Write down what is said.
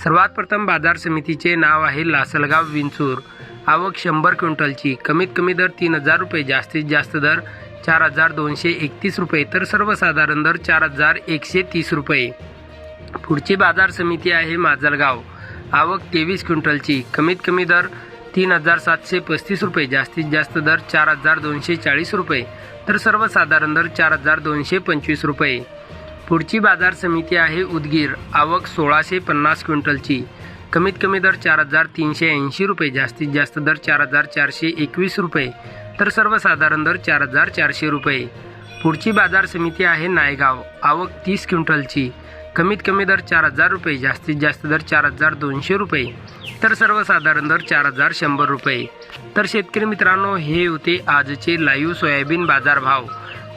सर्वात प्रथम बाजार समितीचे नाव आहे लासलगाव विंचूर. आवक शंभर क्विंटलची. कमीत कमी दर तीन हजार रुपये जास्तीत जास्त दर चार हजार दोनशे एकतीस रुपये तर सर्वसाधारण दर चार हजार एकशे तीस रुपये. पुढची बाजार समिती आहे माजलगाव. आवक तेवीस क्विंटलची. कमीत कमी दर तीन हजार सातशे पस्तीस रुपये जास्तीत जास्त दर चार हजार दोनशे चाळीस रुपये तर सर्वसाधारण दर चार हजार दोनशे पंचवीस रुपये. पुढची बाजार समिती आहे उदगीर. आवक सोळाशे पन्नास क्विंटलची. कमीत कमी दर चार हजार तीनशे ऐंशी रुपये जास्तीत जास्त दर चार हजार चारशे एकवीस रुपये तर सर्वसाधारण दर चार हजार चारशे रुपये. पुढची बाजार समिती आहे नायगाव. आवक तीस क्विंटलची. कमीत कमी दर चार हजार रुपये जास्तीत जास्त दर चार हजार दोनशे रुपये तर सर्वसाधारण दर चार हजार शंभर रुपये. तर शेतकरी मित्रांनो हे होते आजचे लाईव्ह सोयाबीन बाजारभाव.